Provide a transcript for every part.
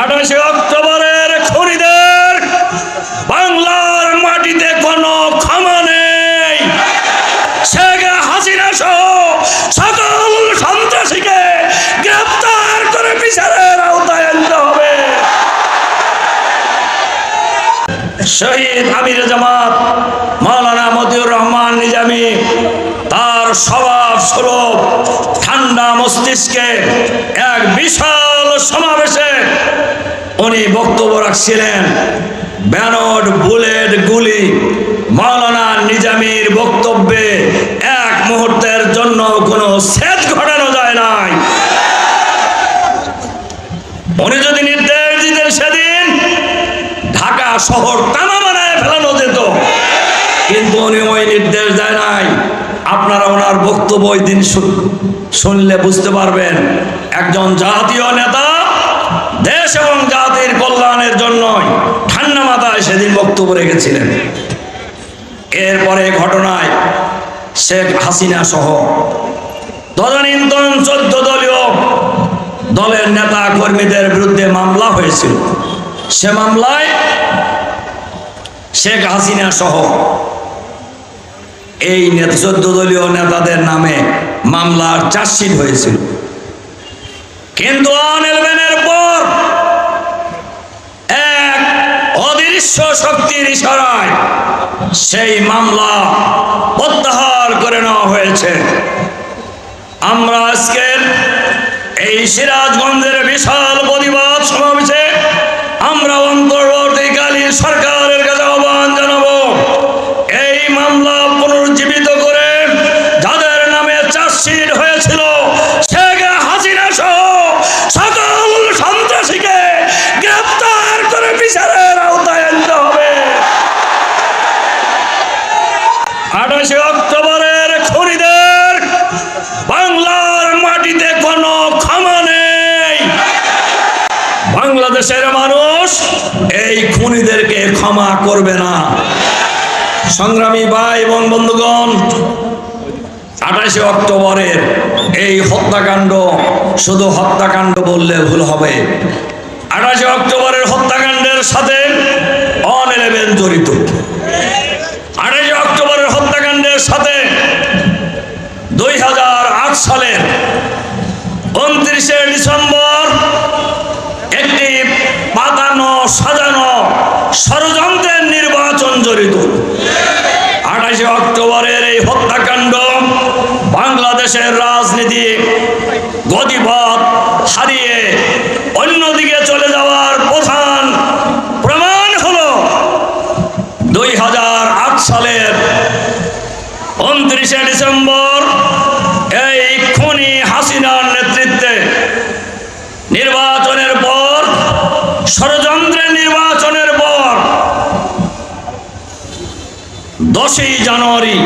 আঠাশে অক্টোবরের খুনিদের বাংলার মাটিতে কোনো ক্ষমা নেই। হাসিনা সহ সকল সন্ত্রাসীকে গ্রেপ্তার করে বিচারের আওতায় আনতে হবে। শহীদ আমির জামাত মাওলানা মতিউর রহমান নিজামী তার স্বভাব সুলভ ঠান্ডা মস্তিষ্কে এক বিশাল সমাবেশে উনি বক্তব্য রাখছিলেন ব্যানট বুলেট গুলি মাওলানা নিজামীর বক্তব্যে এক মুহূর্তের জন্য কোনো সেচ ঘটানো যায় নাই। উনি যদি নির্দেশ দিতেন সেদিন ঢাকা শহর তামা বানায় ফেলানো যেত। কিন্তু উনি ওই নির্দেশ দেয় নাই। আপনারা ওনার বক্তব্য ওই দিন শুনলে বুঝতে পারবেন। একজন জাতীয় নেতা দেশ এবং জাতির কল্যাণের জন্যই ঠান্ডা মাথায় সেদিন বক্তব্য রেখেছিলেন। এরপরে ঘটনায় শেখ হাসিনা সহ তদানীন্তন চোদ্দ দলীয় দলের নেতা কর্মীদের বিরুদ্ধে মামলা হয়েছিল। সে মামলায় শেখ হাসিনা সহ এই চোদ্দ দলীয় নেতাদের নামে মামলার চার্জশিট হয়েছিল। কিন্তু অন ইলেভেনের পর এক অদৃশ্য শক্তির ইশারায় সেই মামলা প্রত্যাহার করে নেওয়া হয়েছে। আমরা আজকের এই সিরাজগঞ্জের বিশাল আঠাশে অক্টোবরের খুনিদের বাংলার মাটিতে কোনো ক্ষমা নেই। বাংলাদেশের মানুষ এই খুনিদেরকে ক্ষমা করবে না। সংগ্রামী ভাই এবং বন্ধুগণ, আঠাশে অক্টোবরের এই হত্যাকাণ্ড শুধু হত্যাকাণ্ড বললে ভুল হবে। আঠাশে অক্টোবরের হত্যাকাণ্ডের সাথে অন জড়িত। খুনি হাসিনার নেতৃত্বে নির্বাচনের পর, ষড়যন্ত্রের নির্বাচনের পর, দশই জানুয়ারি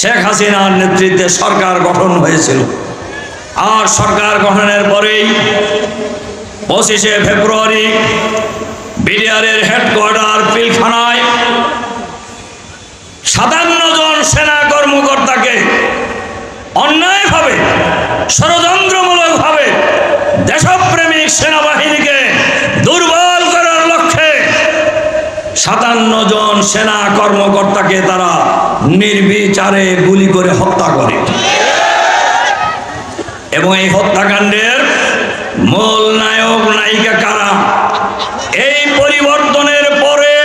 শেখ হাসিনার নেতৃত্বে সরকার গঠন হয়েছিল। আর সরকার গঠনের পরেই পঁচিশে ফেব্রুয়ারি বিডিআরের হেডকোয়ার্টার পিলখানায় সাতান্ন জন সেনা কর্মকর্তাকে অন্যায়ভাবে ষড়যন্ত্রমূলকভাবে দেশপ্রেমিক সেনাবাহিনীকে দুর্বল করার লক্ষ্যে সাতান্ন জন সেনা কর্মকর্তাকে তারা নির্বিচারে গুলি করে হত্যা করে। এবং এই হত্যাকাণ্ডের মূল নায়ক, নায়িকা কারা? এই পরিবর্তনের পরে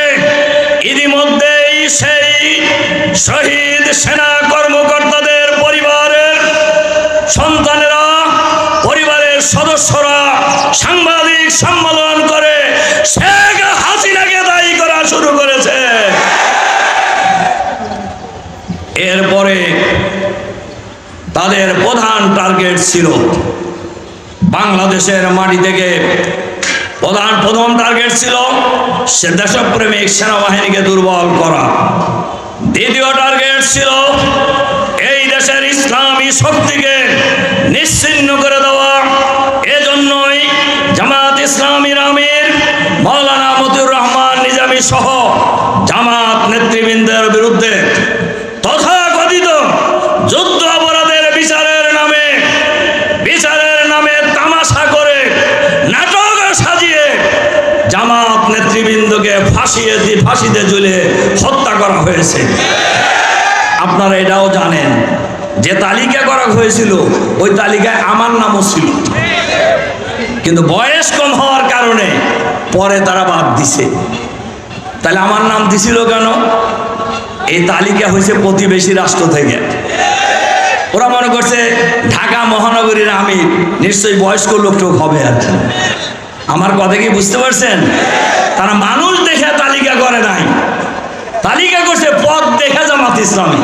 ইতিমধ্যেই সেই শহীদ সেনা কর্মকর্তাদের পরিবারের সন্তানেরা, পরিবারের সদস্যরা সাংবাদিক সম্মেলন করে শেখ হাসিনাকে দায়ী করা শুরু করেছে এরপরে তাদের প্রধান টার্গেট ছিল। বাংলাদেশের মাটি থেকে প্রধান, প্রথম টার্গেট ছিল সে দেশপ্রেমিক সেনাবাহিনীকে দুর্বল করা। দ্বিতীয় টার্গেট ছিল এই দেশের ইসলামী শক্তিকে নিশ্চিহ্ন করে দেওয়া এজন্যই জামাত ইসলামীর আমির মৌলানা মতিউর রহমান নিজামী সহ জামাত নেতৃবৃন্দের বিরুদ্ধে তথাকথিত যুদ্ধ অপরাধের বিচারের নামে বিচারের নামে তামাশা করে নাটক সাজিয়ে জামাত নেতৃবৃন্দকে ফাঁসিয়ে ফাঁসিতে ঝুলে হত্যা করা হয়েছে। আপনারা এটাও জানেন, যে তালিকা করা হয়েছিল, ওই তালিকায় আমার নামও ছিল। কিন্তু বয়স কম হওয়ার কারণে পরে তারা বাদ দিছে। তাহলে আমার নাম দিছিল কেন? এই তালিকা হয়েছে প্রতিবেশী রাষ্ট্র থেকে। ওরা মনে করছে, ঢাকা মহানগরীর আমি, নিশ্চয়ই বয়স্ক লোক টোক হবে আর। আমার কথা কি বুঝতে পারছেন? তারা মানুষ করে নাই। তালিকা করছে পদ দেখা জামাত ইসলামী।